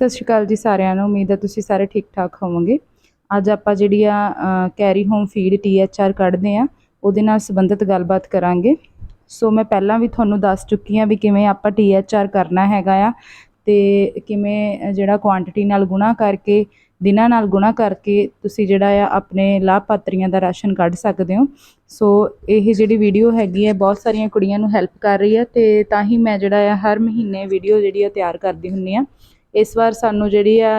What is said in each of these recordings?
ਸਤਿ ਸ਼੍ਰੀ ਅਕਾਲ ਜੀ ਸਾਰਿਆਂ ਨੂੰ। ਉਮੀਦ ਹੈ ਤੁਸੀਂ ਸਾਰੇ ਠੀਕ ਠਾਕ ਹੋਵੋਗੇ। ਅੱਜ ਆਪਾਂ ਜਿਹੜੀ ਆ ਕੈਰੀ ਹੋਮ ਫੀਡ ਟੀਐਚਆਰ ਕੱਢਦੇ ਆ, ਉਹਦੇ ਨਾਲ ਸੰਬੰਧਿਤ ਗੱਲਬਾਤ ਕਰਾਂਗੇ। ਸੋ ਮੈਂ ਪਹਿਲਾਂ ਵੀ ਤੁਹਾਨੂੰ ਦੱਸ ਚੁੱਕੀ ਹਾਂ ਵੀ ਕਿਵੇਂ ਆਪਾਂ ਟੀਐਚਆਰ ਕਰਨਾ ਹੈਗਾ ਆ ਤੇ ਕਿਵੇਂ ਜਿਹੜਾ ਕੁਆਂਟੀਟੀ ਨਾਲ ਗੁਣਾ ਕਰਕੇ, ਦਿਨਾਂ ਨਾਲ ਗੁਣਾ ਕਰਕੇ ਤੁਸੀਂ ਜਿਹੜਾ ਆ ਆਪਣੇ ਲਾਭਪਾਤਰੀਆਂ ਦਾ ਰਾਸ਼ਨ ਕੱਢ ਸਕਦੇ ਹੋ। ਸੋ ਇਹ ਜਿਹੜੀ ਵੀਡੀਓ ਹੈਗੀ ਹੈ ਬਹੁਤ ਸਾਰੀਆਂ ਕੁੜੀਆਂ ਨੂੰ ਹੈਲਪ ਕਰ ਰਹੀ ਹੈ ਤੇ ਤਾਂ ਹੀ ਮੈਂ ਜਿਹੜਾ ਆ, ਹਰ ਮਹੀਨੇ ਵੀਡੀਓ ਜਿਹੜੀ ਆ ਤਿਆਰ ਕਰਦੀ ਹੁੰਨੀ ਆ। ਇਸ ਵਾਰ ਸਾਨੂੰ ਜਿਹੜੀ ਆ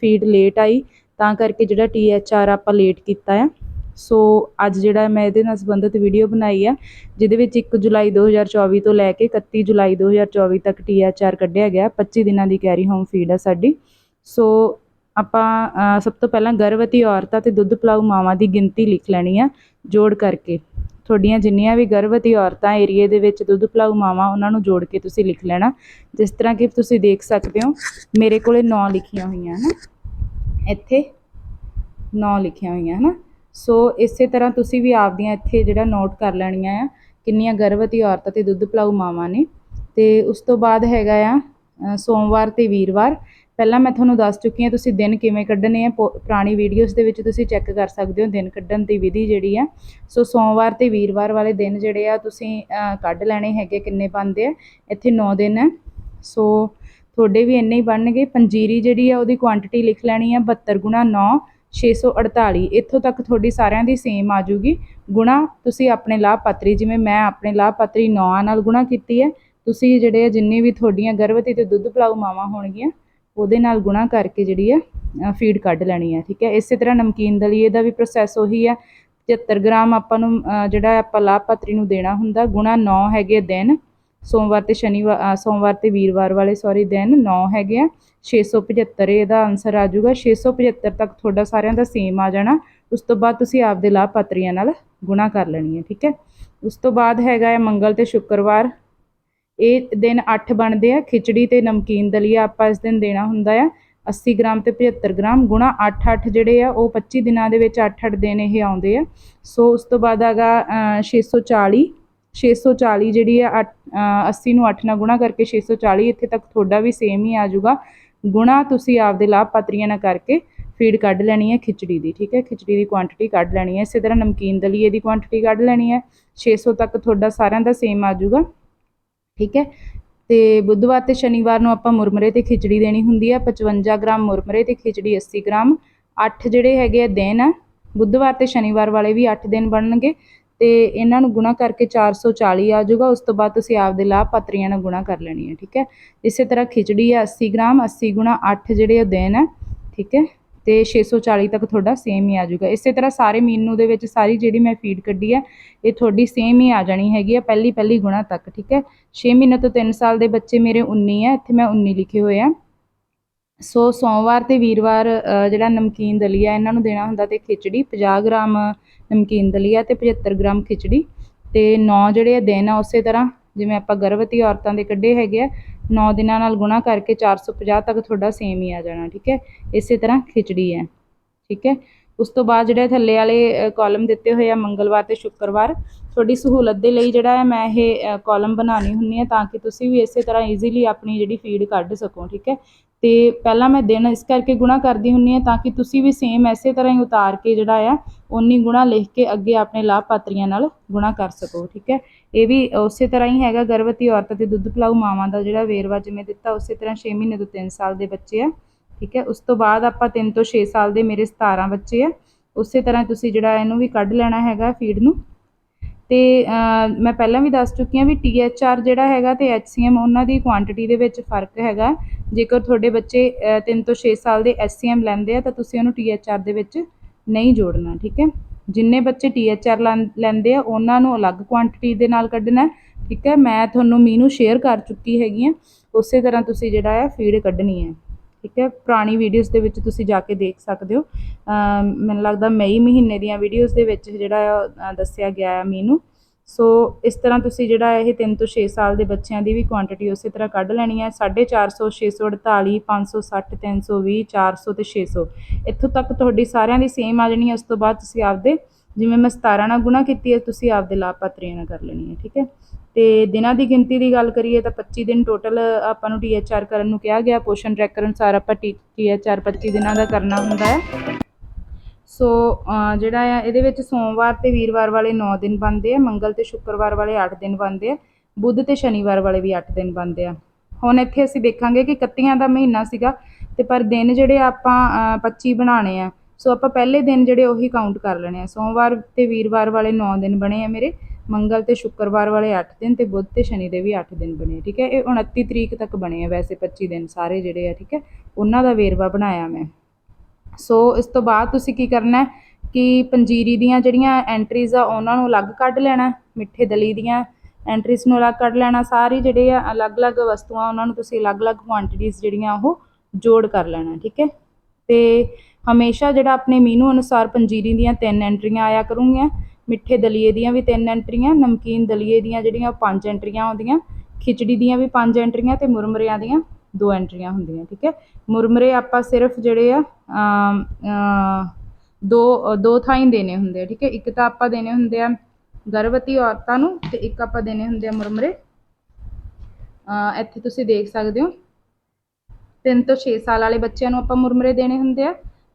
ਫੀਡ ਲੇਟ ਆਈ, ਤਾਂ ਕਰਕੇ ਜਿਹੜਾ ਟੀ ਐੱਚ ਆਰ ਆਪਾਂ ਲੇਟ ਕੀਤਾ ਆ। ਸੋ ਅੱਜ ਜਿਹੜਾ ਮੈਂ ਇਹਦੇ ਨਾਲ ਸੰਬੰਧਿਤ ਵੀਡੀਓ ਬਣਾਈ ਆ, ਜਿਹਦੇ ਵਿੱਚ 1 ਜੁਲਾਈ 2024 ਤੋਂ ਲੈ ਕੇ 31 ਜੁਲਾਈ 2024 ਤੱਕ ਟੀ ਟੀਐਚਆਰ ਕੱਢਿਆ ਗਿਆ। 25 ਦਿਨਾਂ ਦੀ ਕੈਰੀ ਹੋਮ ਫੀਡ ਆ ਸਾਡੀ। ਸੋ ਆਪਾਂ ਸਭ ਤੋਂ ਪਹਿਲਾਂ ਗਰਭਵਤੀ ਔਰਤਾਂ ਤੇ ਦੁੱਧ ਪਿਲਾਊ ਮਾਵਾਂ ਦੀ ਗਿਣਤੀ ਲਿਖ ਲੈਣੀ ਆ, ਜੋੜ ਕਰਕੇ। ਤੁਹਾਡੀਆਂ ਜਿੰਨੀਆਂ ਵੀ ਗਰਭਵਤੀ ਔਰਤਾਂ ਏਰੀਏ ਦੇ ਵਿੱਚ ਦੁੱਧ ਪਿਲਾਊ ਮਾਵਾਂ, ਉਹਨਾਂ ਨੂੰ ਜੋੜ ਕੇ ਤੁਸੀਂ ਲਿਖ ਲੈਣਾ। ਜਿਸ ਤਰ੍ਹਾਂ ਕਿ ਤੁਸੀਂ ਦੇਖ ਸਕਦੇ ਹੋ, ਮੇਰੇ ਕੋਲੇ 9 ਲਿਖੀਆਂ ਹੋਈਆਂ ਹਨ। ਇੱਥੇ 9 ਲਿਖੀਆਂ ਹੋਈਆਂ, ਹਨ? ਸੋ ਇਸੇ ਤਰ੍ਹਾਂ ਤੁਸੀਂ ਵੀ ਆਪਦੀਆਂ ਇੱਥੇ ਜਿਹੜਾ ਨੋਟ ਕਰ ਲੈਣੀਆਂ ਆ, ਕਿੰਨੀਆਂ ਗਰਭਵਤੀ ਔਰਤਾਂ ਤੇ ਦੁੱਧ ਪਿਲਾਊ ਮਾਵਾਂ ਨੇ। ਤੇ ਉਸ ਤੋਂ ਬਾਅਦ ਹੈਗਾ ਆ ਸੋਮਵਾਰ ਤੇ ਵੀਰਵਾਰ। ਪਹਿਲਾਂ ਮੈਂ ਤੁਹਾਨੂੰ ਦੱਸ ਚੁੱਕੀ ਹਾਂ ਤੁਸੀਂ ਦਿਨ ਕਿਵੇਂ ਕੱਢਣੇ ਆ, ਪੋ- ਪੁਰਾਣੀ ਵੀਡੀਓਜ਼ ਦੇ ਵਿੱਚ ਤੁਸੀਂ ਚੈੱਕ ਕਰ ਸਕਦੇ ਹੋ ਦਿਨ ਕੱਢਣ ਦੀ ਵਿਧੀ ਜਿਹੜੀ ਆ। ਸੋ ਸੋਮਵਾਰ ਤੇ ਵੀਰਵਾਰ ਵਾਲੇ ਦਿਨ ਜਿਹੜੇ ਆ ਤੁਸੀਂ ਕੱਢ ਲੈਣੇ ਹੈਗੇ ਕਿੰਨੇ ਬਣਦੇ ਆ, ਇੱਥੇ 9 ਦਿਨ ਹੈ ਸੋ ਤੁਹਾਡੇ ਵੀ ਇੰਨੇ ਹੀ ਬਣਨਗੇ। ਪੰਜੀਰੀ ਜਿਹੜੀ ਆ ਉਹਦੀ ਕੁਆਂਟੀਟੀ ਲਿਖ ਲੈਣੀ ਆ 72 ਗੁਣਾ 9 648 ਇੱਥੋਂ ਤੱਕ ਤੁਹਾਡੀ ਸਾਰਿਆਂ ਦੀ ਸੇਮ ਆ ਜੂਗੀ ਗੁਣਾ ਤੁਸੀਂ ਆਪਣੇ ਲਾਭਪਾਤਰੀ, ਜਿਵੇਂ ਮੈਂ ਆਪਣੇ ਲਾਭਪਾਤਰੀ 9 ਨਾਲ ਗੁਣਾ ਕੀਤੀ ਹੈ ਤੁਸੀਂ ਜਿਹੜੇ ਆ ਜਿੰਨੇ ਵੀ ਤੁਹਾਡੀਆਂ ਗਰਭਵਤੀ ਤੇ ਦੁੱਧ ਪਿਲਾਊ ਮਾਵਾਂ ਹੋਣਗੀਆਂ ਉਹਦੇ ਨਾਲ ਗੁਣਾ ਕਰਕੇ ਜਿਹੜੀ ਹੈ ਫੀਡ ਕੱਢ ਲੈਣੀ ਹੈ ਠੀਕ ਹੈ? ਇਸੇ ਤਰ੍ਹਾਂ ਨਮਕੀਨ ਦਲੀਏ ਦਾ ਵੀ ਪ੍ਰੋਸੈਸ ਉਹੀ ਹੈ 75 ਗ੍ਰਾਮ ਆਪਾਂ ਨੂੰ ਜਿਹੜਾ ਆਪਾਂ ਲਾਭਪਾਤਰੀ ਨੂੰ ਦੇਣਾ ਹੁੰਦਾ, ਗੁਣਾ 9 ਹੈਗੇ ਦਿਨ। ਸੋਮਵਾਰ ਤੇ ਸ਼ਨੀਵਾਰ ਸੋਮਵਾਰ ਤੇ ਵੀਰਵਾਰ ਵਾਲੇ ਸੌਰੀ ਦਿਨ 9 ਹੈਗੇ ਆ। 675 ਇਹਦਾ ਆਨਸਰ ਆ ਜਾਊਗਾ। 675 ਤੱਕ ਤੁਹਾਡਾ ਸਾਰਿਆਂ ਦਾ ਸੇਮ ਆ ਜਾਣਾ। ਉਸ ਤੋਂ ਬਾਅਦ ਤੁਸੀਂ ਆਪਦੇ ਲਾਭਪਾਤਰੀਆਂ ਨਾਲ ਗੁਣਾ ਕਰ ਲੈਣੀ ਹੈ ਠੀਕ ਹੈ? ਉਸ ਤੋਂ ਬਾਅਦ ਹੈਗਾ ਹੈ ਮੰਗਲ ਤੇ ਸ਼ੁੱਕਰਵਾਰ। ਇਹ ਦਿਨ 8 ਬਣਦੇ ਆ ਖਿਚੜੀ ਤੇ ਨਮਕੀਨ ਦਲੀਆ ਆਪਾਂ ਇਸ ਦਿਨ ਦੇਣਾ ਹੁੰਦਾ ਆ। 80 ਗ੍ਰਾਮ ਤੇ 75 ਗ੍ਰਾਮ ਗੁਣਾ 8-8 ਜਿਹੜੇ ਆ ਉਹ 25 ਦਿਨਾਂ ਦੇ ਵਿੱਚ 8-8 ਦਿਨ ਇਹ ਆਉਂਦੇ ਆ। ਸੋ ਉਸ ਤੋਂ ਬਾਅਦ ਹੈਗਾ ਅ, 640 640 ਜਿਹੜੀ ਆ ਅੱਠ- ਅ, 80 ਨੂੰ 8 ਨਾਲ ਗੁਣਾ ਕਰਕੇ 640 ਇੱਥੇ ਤੱਕ ਤੁਹਾਡਾ ਵੀ ਸੇਮ ਹੀ ਆ ਜਾਊਗਾ। ਗੁਣਾ ਤੁਸੀਂ ਆਪਦੇ ਲਾਭਪਾਤਰੀਆਂ ਨਾਲ ਕਰਕੇ ਫੀਡ ਕੱਢ ਲੈਣੀ ਹੈ ਖਿਚੜੀ ਦੀ ਠੀਕ ਹੈ? ਖਿਚੜੀ ਦੀ ਕੁਆਂਟੀਟੀ ਕੱਢ ਲੈਣੀ ਹੈ ਇਸੇ ਤਰ੍ਹਾਂ ਨਮਕੀਨ ਦਲੀਏ ਦੀ ਕੁਆਂਟੀਟੀ ਕੱਢ ਲੈਣੀ ਹੈ 600 ਤੱਕ ਤੁਹਾਡਾ ਸਾਰਿਆਂ ਦਾ ਸੇਮ ਆ ਜਾਊਗਾ। ਠੀਕ ਹੈ? ਤੇ ਬੁੱਧਵਾਰ ਤੇ ਸ਼ਨੀਵਾਰ ਨੂੰ ਆਪਾਂ ਮੁਰਮਰੇ ਤੇ ਖਿਚੜੀ ਦੇਣੀ ਹੁੰਦੀ ਹੈ 55 ਗ੍ਰਾਮ ਮੁਰਮਰੇ ਤੇ ਖਿਚੜੀ 80 ਗ੍ਰਾਮ 8 ਜਿਹੜੇ ਹੈਗੇ ਆ ਦਿਨ ਆ ਬੁੱਧਵਾਰ ਤੇ ਸ਼ਨੀਵਾਰ ਵਾਲੇ ਵੀ 8 ਦਿਨ ਬਣਨਗੇ, ਤੇ ਇਹਨਾਂ ਨੂੰ ਗੁਣਾ ਕਰਕੇ 440 ਆ ਜਾਊਗਾ, ਉਸ ਤੋਂ ਬਾਅਦ ਤੁਸੀਂ ਆਪਦੇ ਲਾਭਪਾਤਰੀਆਂ ਨਾਲ ਗੁਣਾ ਕਰ ਲੈਣੀ ਹੈ, ਠੀਕ ਹੈ? ਇਸੇ ਤਰ੍ਹਾਂ ਖਿਚੜੀ ਆ 80 ਗ੍ਰਾਮ 80 ਗੁਣਾ 8 ਜਿਹੜੇ ਆ ਦਿਨ ਆ ਠੀਕ ਹੈ? ਤੇ 640 ਤੱਕ ਤੁਹਾਡਾ ਸੇਮ ਹੀ ਆ ਜਾਊਗਾ। ਇਸੇ ਤਰ੍ਹਾਂ ਸਾਰੇ ਮੀਨੂ ਦੇ ਵਿੱਚ ਸਾਰੀ ਜਿਹੜੀ ਮੈਂ ਫੀਡ ਕੱਢੀ ਹੈ, ਇਹ ਤੁਹਾਡੀ ਸੇਮ ਹੀ ਆ ਜਾਣੀ ਹੈਗੀ ਆ ਪਹਿਲੀ ਪਹਿਲੀ ਗੁਣਾ ਤੱਕ, ਠੀਕ ਹੈ? 6 ਮਹੀਨੇ ਤੋਂ 3 ਸਾਲ ਦੇ ਬੱਚੇ ਮੇਰੇ 19 ਹੈ, ਇੱਥੇ ਮੈਂ 19 ਲਿਖੇ ਹੋਏ ਆ। ਸੋ ਸੋਮਵਾਰ ਤੇ ਵੀਰਵਾਰ ਜਿਹੜਾ ਨਮਕੀਨ ਦਲੀਆ ਇਹਨਾਂ ਨੂੰ ਦੇਣਾ ਹੁੰਦਾ ਤੇ ਖਿਚੜੀ 50 ਗ੍ਰਾਮ, ਨਮਕੀਨ ਦਲੀਆ ਤੇ 75 ਗ੍ਰਾਮ ਖਿਚੜੀ ਤੇ 9 ਜਿਹੜੇ ਆ ਦਿਨ ਆ ਉਸੇ ਤਰ੍ਹਾਂ, ਜਿਵੇਂ ਆਪਾਂ ਗਰਭਵਤੀ ਔਰਤਾਂ ਦੇ ਕੱਢੇ ਹੈਗੇ ਆ 9 ਦਿਨਾਂ ਨਾਲ ਗੁਣਾ ਕਰਕੇ 450 ਤੱਕ ਤੁਹਾਡਾ ਸੇਮ ਹੀ ਆ ਜਾਣਾ, ਠੀਕ ਹੈ? ਇਸੇ ਤਰ੍ਹਾਂ ਖਿਚੜੀ ਹੈ, ਠੀਕ ਹੈ? ਉਸ ਤੋਂ ਬਾਅਦ ਜਿਹੜੇ ਥੱਲੇ ਵਾਲੇ ਕਾਲਮ ਦਿੱਤੇ ਹੋਏ ਆ, ਮੰਗਲਵਾਰ ਤੇ ਸ਼ੁੱਕਰਵਾਰ ਤੁਹਾਡੀ ਸਹੂਲਤ ਦੇ ਲਈ ਜਿਹੜਾ ਹੈ, ਮੈਂ ਇਹ ਕਾਲਮ ਬਣਾਉਣੀ ਹੁੰਦੀ ਹਾਂ ਤਾਂ ਕਿ ਤੁਸੀਂ ਵੀ ਇਸੇ ਤਰ੍ਹਾਂ ਈਜ਼ੀਲੀ ਆਪਣੀ ਜਿਹੜੀ ਫੀਡ ਕੱਢ ਸਕੋ, ਠੀਕ ਹੈ? ਤੇ ਪਹਿਲਾਂ ਮੈਂ ਦਿਨ ਇਸ ਕਰਕੇ ਗੁਣਾ ਕਰਦੀ ਹੁੰਨੀ ਹੈ ਤਾਂ ਕਿ ਤੁਸੀਂ ਵੀ ਸੇਮ ਐਸੇ ਤਰ੍ਹਾਂ ਹੀ ਉਤਾਰ ਕੇ ਜਿਹੜਾ ਆ ਉਨੀ ਗੁਣਾ ਲਿਖ ਕੇ ਅੱਗੇ ਆਪਣੇ ਲਾਭਪਾਤਰੀਆਂ ਨਾਲ ਗੁਣਾ ਕਰ ਸਕੋ, ਠੀਕ ਹੈ? ਇਹ ਵੀ ਉਸੇ ਤਰ੍ਹਾਂ ਹੀ ਹੈਗਾ, ਗਰਭਵਤੀ ਔਰਤ ਤੇ ਦੁੱਧ ਪਿਲਾਊ ਮਾਵਾਂ ਦਾ ਜਿਹੜਾ ਵੇਰਵਾ ਜਿਵੇਂ ਦਿੱਤਾ, ਉਸੇ ਤਰ੍ਹਾਂ 6 ਮਹੀਨੇ ਤੋਂ 3 ਸਾਲ ਦੇ ਬੱਚੇ ਆ, ਠੀਕ ਹੈ? ਉਸ ਤੋਂ ਬਾਅਦ ਆਪਾਂ 3 ਤੋਂ 6 ਸਾਲ ਦੇ ਮੇਰੇ 17 ਬੱਚੇ ਆ, ਉਸੇ ਤਰ੍ਹਾਂ ਤੁਸੀਂ ਜਿਹੜਾ ਇਹਨੂੰ ਵੀ ਕੱਢ ਲੈਣਾ ਹੈਗਾ ਫੀਡ ਨੂੰ ਅਤੇ ਮੈਂ ਪਹਿਲਾਂ ਵੀ ਦੱਸ ਚੁੱਕੀ ਹਾਂ ਵੀ ਟੀ ਐੱਚ ਆਰ ਜਿਹੜਾ ਹੈਗਾ ਅਤੇ ਐੱਚ ਸੀ ਐੱਮ ਉਹਨਾਂ ਦੀ ਕੁਆਂਟਿਟੀ ਦੇ ਵਿੱਚ ਫ਼ਰਕ ਹੈਗਾ। ਜੇਕਰ ਤੁਹਾਡੇ ਬੱਚੇ ਤਿੰਨ ਤੋਂ ਛੇ ਸਾਲ ਦੇ ਐੱਚ ਸੀ ਐੱਮ ਲੈਂਦੇ ਆ, ਤਾਂ ਤੁਸੀਂ ਉਹਨੂੰ ਟੀ THR ਦੇ ਵਿੱਚ ਨਹੀਂ ਜੋੜਨਾ, ਠੀਕ ਹੈ? ਜਿੰਨੇ ਬੱਚੇ ਟੀ THR ਲਾਂ- ਲੈਂਦੇ ਆ, ਉਹਨਾਂ ਨੂੰ ਅਲੱਗ ਕੁਆਂਟਿਟੀ ਦੇ ਨਾਲ ਕੱਢਣਾ, ਠੀਕ ਹੈ? ਮੈਂ ਤੁਹਾਨੂੰ ਮੀਨੂ ਸ਼ੇਅਰ ਕਰ ਚੁੱਕੀ ਹੈਗੀ ਹਾਂ। ਉਸੇ ਤਰ੍ਹਾਂ ਤੁਸੀਂ ਜਿਹੜਾ ਹੈ ਫੀਡ ਕੱਢਣੀ ਹੈ। ਠੀਕ ਹੈ, ਪੁਰਾਣੀ ਵੀਡੀਓਜ਼ ਦੇ ਵਿੱਚ ਤੁਸੀਂ ਜਾ ਕੇ ਦੇਖ ਸਕਦੇ ਹੋ। ਮੈਨੂੰ ਲੱਗਦਾ ਮਈ ਮਹੀਨੇ ਦੀਆਂ ਵੀਡੀਓਜ਼ ਦੇ ਵਿੱਚ ਜਿਹੜਾ ਹੈ ਦੱਸਿਆ ਗਿਆ ਹੈ ਮੀਨੂ। ਸੋ ਇਸ ਤਰ੍ਹਾਂ ਤੁਸੀਂ ਜਿਹੜਾ ਇਹ 3 ਤੋਂ 6 ਸਾਲ ਦੇ ਬੱਚਿਆਂ ਦੀ ਵੀ ਕੁਆਂਟੀਟੀ ਉਸੇ ਤਰ੍ਹਾਂ ਕੱਢ ਲੈਣੀ ਹੈ 450 648 560 320 400 ਤੇ 600 ਇੱਥੋਂ ਤੱਕ ਤੁਹਾਡੀ ਸਾਰਿਆਂ ਦੀ ਸੇਮ ਆ ਜਾਣੀ ਹੈ ਉਸ ਤੋਂ ਬਾਅਦ ਤੁਸੀਂ ਆਪਦੇ ਜਿਵੇਂ ਮੈਂ 17 ਨਾਲ ਗੁਣਾ ਕੀਤੀ ਹੈ ਤੁਸੀਂ ਆਪਦੇ ਲਾਭਪਾਤਰੀਆਂ ਨਾਲ ਕਰ ਲੈਣੀ ਹੈ ਠੀਕ ਹੈ? ਤੇ ਦਿਨਾਂ ਦੀ ਗਿਣਤੀ ਦੀ ਗੱਲ ਕਰੀਏ ਤਾਂ 25 ਦਿਨ ਟੋਟਲ ਆਪਾਂ ਨੂੰ ਟੀਐਚਆਰ ਕਰਨ ਨੂੰ ਕਿਹਾ ਗਿਆ ਪੋਸ਼ਨ ਟਰੈਕਰ ਅਨੁਸਾਰ ਆਪਾਂ ਟੀਐਚਆਰ 25 ਦਿਨਾਂ ਦਾ ਕਰਨਾ ਹੁੰਦਾ ਹੈ। ਸੋ ਜਿਹੜਾ ਆ ਇਹਦੇ ਵਿੱਚ ਸੋਮਵਾਰ ਤੇ ਵੀਰਵਾਰ ਵਾਲੇ 9 ਦਿਨ ਬਣਦੇ ਆ ਮੰਗਲ ਤੇ ਸ਼ੁੱਕਰਵਾਰ ਵਾਲੇ 8 ਦਿਨ ਬਣਦੇ ਆ ਬੁੱਧ ਤੇ ਸ਼ਨੀਵਾਰ ਵਾਲੇ ਵੀ 8 ਦਿਨ ਬਣਦੇ ਆ। ਹੁਣ ਇੱਥੇ ਅਸੀਂ ਦੇਖਾਂਗੇ ਕਿ 31 ਦਾ ਮਹੀਨਾ ਸੀਗਾ ਤੇ ਪਰ ਦਿਨ ਜਿਹੜੇ ਆਪਾਂ ਅਹ, 25 ਬਣਾਉਣੇ ਆ ਸੋ ਆਪਾਂ ਪਹਿਲੇ ਦਿਨ ਜਿਹੜੇ ਉਹੀ ਕਾਊਂਟ ਕਰ ਲੈਣੇ ਆ। ਸੋਮਵਾਰ ਤੇ ਵੀਰਵਾਰ ਵਾਲੇ 9 ਦਿਨ ਬਣੇ ਆ ਮੇਰੇ। ਮੰਗਲ ਤੇ ਸ਼ੁੱਕਰਵਾਰ ਵਾਲੇ 8 ਦਿਨ ਤੇ ਬੁੱਧ ਤੇ ਸ਼ਨੀ ਦੇ ਵੀ 8 ਦਿਨ ਬਣੇ, ਠੀਕ ਹੈ? ਇਹ 29 ਤਰੀਕ ਤੱਕ ਬਣੇ ਆ ਵੈਸੇ 25 ਦਿਨ ਸਾਰੇ ਜਿਹੜੇ ਆ, ਠੀਕ ਹੈ? ਉਹਨਾਂ ਦਾ ਵੇਰਵਾ ਬਣਾਇਆ ਮੈਂ। ਸੋ ਇਸ ਤੋਂ ਬਾਅਦ ਤੁਸੀਂ ਕੀ ਕਰਨਾ ਹੈ ਕਿ ਪੰਜੀਰੀ ਦੀਆਂ ਜਿਹੜੀਆਂ ਐਂਟਰੀਜ਼ ਆ, ਉਹਨਾਂ ਨੂੰ ਅਲੱਗ ਕੱਢ ਲੈਣਾ, ਮਿੱਠੇ ਦਲੀ ਦੀਆਂ ਐਂਟਰੀਜ਼ ਨੂੰ ਅਲੱਗ ਕੱਢ ਲੈਣਾ, ਸਾਰੀ ਜਿਹੜੇ ਆ, ਅਲੱਗ-ਅਲੱਗ ਵਸਤੂਆਂ, ਉਹਨਾਂ ਨੂੰ ਤੁਸੀਂ ਅਲੱਗ-ਅਲੱਗ ਕੁਆਂਟੀਟੀਜ਼ ਜਿਹੜੀਆਂ ਉਹ ਜੋੜ ਕਰ ਲੈਣਾ, ਠੀਕ ਹੈ? ਤੇ ਹਮੇਸ਼ਾ ਜਿਹੜਾ ਆਪਣੇ ਮੀਨੂ ਅਨੁਸਾਰ ਪੰਜੀਰੀ ਦੀਆਂ ਤਿੰਨ ਐਂਟਰੀਆਂ ਆਇਆ ਕਰੂੰਗੀਆਂ, ਮਿੱਠੇ ਦਲੀਏ ਦੀਆਂ ਵੀ ਤਿੰਨ ਐਂਟਰੀਆਂ, ਨਮਕੀਨ ਦਲੀਏ ਦੀਆਂ ਜਿਹੜੀਆਂ ਉਹ ਪੰਜ ਐਂਟਰੀਆਂ ਆਉਂਦੀਆਂ, ਖਿਚੜੀ ਦੀਆਂ ਵੀ ਪੰਜ ਐਂਟਰੀਆਂ ਤੇ ਮੁਰਮਰਿਆਂ ਦੀਆਂ ਦੋ ਐਂਟਰੀਆਂ ਹੁੰਦੀਆਂ, ਠੀਕ ਹੈ? ਮੁਰਮਰੇ ਆਪਾਂ ਸਿਰਫ ਜਿਹੜੇ ਆ ਦੋ ਦੋ ਥਾਂ ਹੀ ਦੇਣੇ ਹੁੰਦੇ ਆ, ਠੀਕ ਹੈ? ਇੱਕ ਤਾਂ ਆਪਾਂ ਦੇਣੇ ਹੁੰਦੇ ਆ ਗਰਭਵਤੀ ਔਰਤਾਂ ਨੂੰ ਤੇ ਇੱਕ ਆਪਾਂ ਦੇਣੇ ਹੁੰਦੇ ਆ ਮੁਰਮਰੇ। ਇੱਥੇ ਤੁਸੀਂ ਦੇਖ ਸਕਦੇ ਹੋ 3 ਤੋਂ 6 ਸਾਲ ਵਾਲੇ ਬੱਚਿਆਂ ਨੂੰ ਆਪਾਂ ਮੁਰਮਰੇ ਦੇਣੇ ਹੁੰਦੇ ਆ।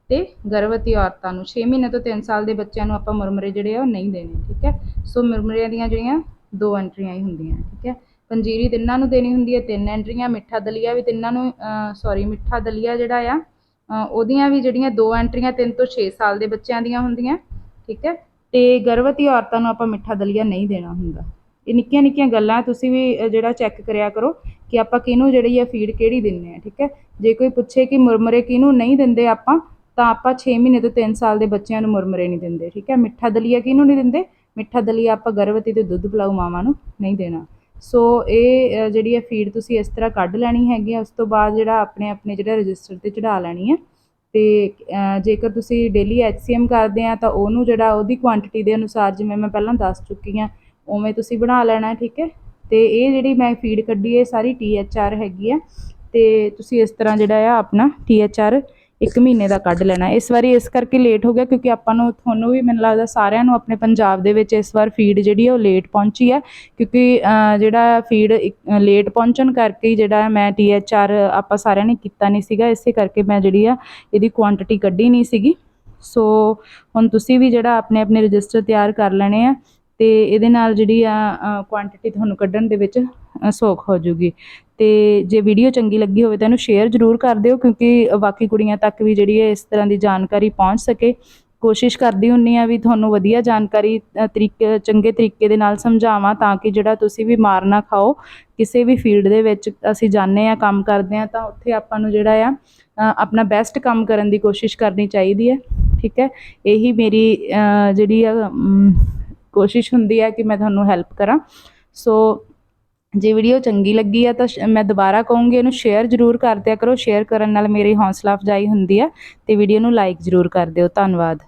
ਤੇ ਗਰਭਵਤੀ ਔਰਤਾਂ ਨੂੰ। 6 ਮਹੀਨੇ ਤੋਂ 3 ਸਾਲ ਦੇ ਬੱਚਿਆਂ ਨੂੰ ਆਪਾਂ ਮੁਰਮਰੇ ਜਿਹੜੇ ਆ ਉਹ ਨਹੀਂ ਦੇਣੇ, ਠੀਕ ਹੈ? ਸੋ ਮੁਰਮਰਿਆਂ ਦੀਆਂ ਜਿਹੜੀਆਂ ਦੋ ਐਂਟਰੀਆਂ ਹੀ ਹੁੰਦੀਆਂ, ਠੀਕ ਹੈ? ਪੰਜੀਰੀ ਤਿੰਨਾਂ ਨੂੰ ਦੇਣੀ ਹੁੰਦੀ ਹੈ, ਤਿੰਨ ਐਂਟਰੀਆਂ ਮਿੱਠਾ ਦਲੀਆ ਵੀ ਤਿੰਨਾਂ ਨੂੰ ਸੌਰੀ ਮਿੱਠਾ ਦਲੀਆ ਜਿਹੜਾ ਆ ਉਹਦੀਆਂ ਵੀ ਜਿਹੜੀਆਂ ਦੋ ਐਂਟਰੀਆਂ 3 ਤੋਂ 6 ਸਾਲ ਦੇ ਬੱਚਿਆਂ ਦੀਆਂ ਹੁੰਦੀਆਂ, ਠੀਕ ਹੈ? ਤੇ ਗਰਭਵਤੀ ਔਰਤਾਂ ਨੂੰ ਆਪਾਂ ਮਿੱਠਾ ਦਲੀਆ ਨਹੀਂ ਦੇਣਾ ਹੁੰਦਾ। ਇਹ ਨਿੱਕੀਆਂ ਨਿੱਕੀਆਂ ਗੱਲਾਂ ਤੁਸੀਂ ਵੀ ਜਿਹੜਾ ਚੈੱਕ ਕਰਿਆ ਕਰੋ ਕਿ ਆਪਾਂ ਕਿਹਨੂੰ ਜਿਹੜੀ ਆ ਫੀਡ ਕਿਹੜੀ ਦਿੰਨੇ ਆ, ਠੀਕ ਹੈ? ਜੇ ਕੋਈ ਪੁੱਛੇ ਕਿ ਮੁਰਮਰੇ ਕਿਹਨੂੰ ਨਹੀਂ ਦਿੰਦੇ ਆਪਾਂ ਤਾਂ ਆਪਾਂ 6 ਮਹੀਨੇ ਤੋਂ 3 ਸਾਲ ਦੇ ਬੱਚਿਆਂ ਨੂੰ ਮੁਰਮਰੇ ਨਹੀਂ ਦਿੰਦੇ, ਠੀਕ ਹੈ? ਮਿੱਠਾ ਦਲੀਆ ਕਿਹਨੂੰ ਨਹੀਂ ਦਿੰਦੇ? ਮਿੱਠਾ ਦਲੀਆ ਆਪਾਂ ਗਰਭਵਤੀ ਤੇ ਦੁੱਧ ਪਿਲਾਊ ਮਾਵਾਂ ਨੂੰ ਨਹੀਂ ਦੇਣਾ। ਸੋ ਇਹ ਜਿਹੜੀ ਹੈ ਫੀਡ ਤੁਸੀਂ ਇਸ ਤਰ੍ਹਾਂ ਕੱਢ ਲੈਣੀ ਹੈਗੀ ਆ, ਉਸ ਤੋਂ ਬਾਅਦ ਜਿਹੜਾ ਆਪਣੇ ਆਪਣੇ ਜਿਹੜਾ ਰਜਿਸਟਰ ਤੇ ਚੜਾ ਲੈਣੀ ਹੈ ਤੇ ਜੇਕਰ ਤੁਸੀਂ ਡੇਲੀ ਐਚਸੀਐਮ ਕਰਦੇ ਆ, ਤਾਂ ਉਹਨੂੰ ਜਿਹੜਾ ਉਹਦੀ ਕੁਆਂਟੀਟੀ ਦੇ ਅਨੁਸਾਰ ਜਿਵੇਂ ਮੈਂ ਪਹਿਲਾਂ ਦੱਸ ਚੁੱਕੀ ਆ, ਉਵੇਂ ਤੁਸੀਂ ਬਣਾ ਲੈਣਾ, ਠੀਕ ਹੈ? ਤੇ ਇਹ ਜਿਹੜੀ ਮੈਂ ਫੀਡ ਕੱਢੀ ਹੈ ਇਹ ਸਾਰੀ ਟੀਐਚਆਰ ਹੈਗੀ ਆ। ਤੇ ਤੁਸੀਂ ਇਸ ਤਰ੍ਹਾਂ ਜਿਹੜਾ ਆ, ਆਪਣਾ ਟੀਐਚਆਰ ਇੱਕ ਮਹੀਨੇ ਦਾ ਕੱਢ ਲੈਣਾ। ਇਸ ਵਾਰੀ ਇਸ ਕਰਕੇ ਲੇਟ ਹੋ ਗਿਆ ਕਿਉਂਕਿ ਆਪਾਂ ਨੂੰ ਤੁਹਾਨੂੰ ਵੀ ਮੈਨੂੰ ਲੱਗਦਾ ਸਾਰਿਆਂ ਨੂੰ ਆਪਣੇ ਪੰਜਾਬ ਦੇ ਵਿੱਚ ਇਸ ਵਾਰ ਫੀਡ ਜਿਹੜੀ ਹੈ ਉਹ ਲੇਟ ਪਹੁੰਚੀ ਹੈ ਕਿਉਂਕਿ ਜਿਹੜਾ ਫੀਡ ਲੇਟ ਪਹੁੰਚਣ ਕਰਕੇ ਹੀ ਜਿਹੜਾ ਮੈਂ ਟੀਐਚਆਰ ਆਪਾਂ ਸਾਰਿਆਂ ਨੇ ਕੀਤਾ ਨਹੀਂ ਸੀਗਾ। ਇਸੇ ਕਰਕੇ ਮੈਂ ਜਿਹੜੀ ਆ ਇਹਦੀ ਕੁਆਂਟੀਟੀ ਕੱਢੀ ਨਹੀਂ ਸੀਗੀ। ਸੋ ਹੁਣ ਤੁਸੀਂ ਵੀ ਜਿਹੜਾ ਆਪਣੇ ਆਪਣੇ ਰਜਿਸਟਰ ਤਿਆਰ ਕਰ ਲੈਣੇ ਆ ਤੇ ਇਹਦੇ ਨਾਲ ਜਿਹੜੀ ਆ ਕੁਆਂਟੀਟੀ ਤੁਹਾਨੂੰ ਕੱਢਣ ਦੇ ਵਿੱਚ ਸੌਖ ਹੋ ਜੂਗੀ। ਤੇ ਜੇ ਵੀਡੀਓ ਚੰਗੀ ਲੱਗੀ ਹੋਵੇ ਤਾਂ ਇਹਨੂੰ ਸ਼ੇਅਰ ਜ਼ਰੂਰ ਕਰ ਦਿਓ ਕਿਉਂਕਿ ਬਾਕੀ ਕੁੜੀਆਂ ਤੱਕ ਵੀ ਜਿਹੜੀ ਹੈ ਇਸ ਤਰ੍ਹਾਂ ਦੀ ਜਾਣਕਾਰੀ ਪਹੁੰਚ ਸਕੇ। ਕੋਸ਼ਿਸ਼ ਕਰਦੀ ਹੁੰਨੀ ਆ ਵੀ ਤੁਹਾਨੂੰ ਵਧੀਆ ਜਾਣਕਾਰੀ ਤਰੀਕੇ, ਚੰਗੇ ਤਰੀਕੇ ਦੇ ਨਾਲ ਸਮਝਾਵਾਂ ਤਾਂ ਕਿ ਜਿਹੜਾ ਤੁਸੀਂ ਵੀ ਮਾਰ ਨਾ ਖਾਓ, ਕਿਸੇ ਵੀ ਫੀਲਡ ਦੇ ਵਿੱਚ ਅਸੀਂ ਜਾਂਦੇ ਆ ਕੰਮ ਕਰਦੇ ਆ ਤਾਂ ਉੱਥੇ ਆਪਾਂ ਨੂੰ ਜਿਹੜਾ ਆ ਆਪਣਾ ਬੈਸਟ ਕੰਮ ਕਰਨ ਦੀ ਕੋਸ਼ਿਸ਼ ਕਰਨੀ ਚਾਹੀਦੀ ਹੈ। ਠੀਕ ਹੈ? ਇਹੀ ਮੇਰੀ ਜਿਹੜੀ ਆ ਕੋਸ਼ਿਸ਼ ਹੁੰਦੀ ਹੈ ਕਿ ਮੈਂ ਤੁਹਾਨੂੰ ਹੈਲਪ ਕਰਾਂ। ਸੋ ਜੇ ਵੀਡੀਓ ਚੰਗੀ ਲੱਗੀ ਆ ਤਾਂ ਮੈਂ ਦੁਬਾਰਾ ਕਹੂੰਗੀ ਇਹਨੂੰ ਸ਼ੇਅਰ ਜ਼ਰੂਰ ਕਰ ਦਿਆ ਕਰੋ। ਸ਼ੇਅਰ ਕਰਨ ਨਾਲ ਮੇਰੀ ਹੌਸਲਾ ਅਫਜ਼ਾਈ ਹੁੰਦੀ ਆ ਤੇ ਵੀਡੀਓ ਨੂੰ ਲਾਈਕ ਜ਼ਰੂਰ ਕਰ ਦਿਓ। ਧੰਨਵਾਦ।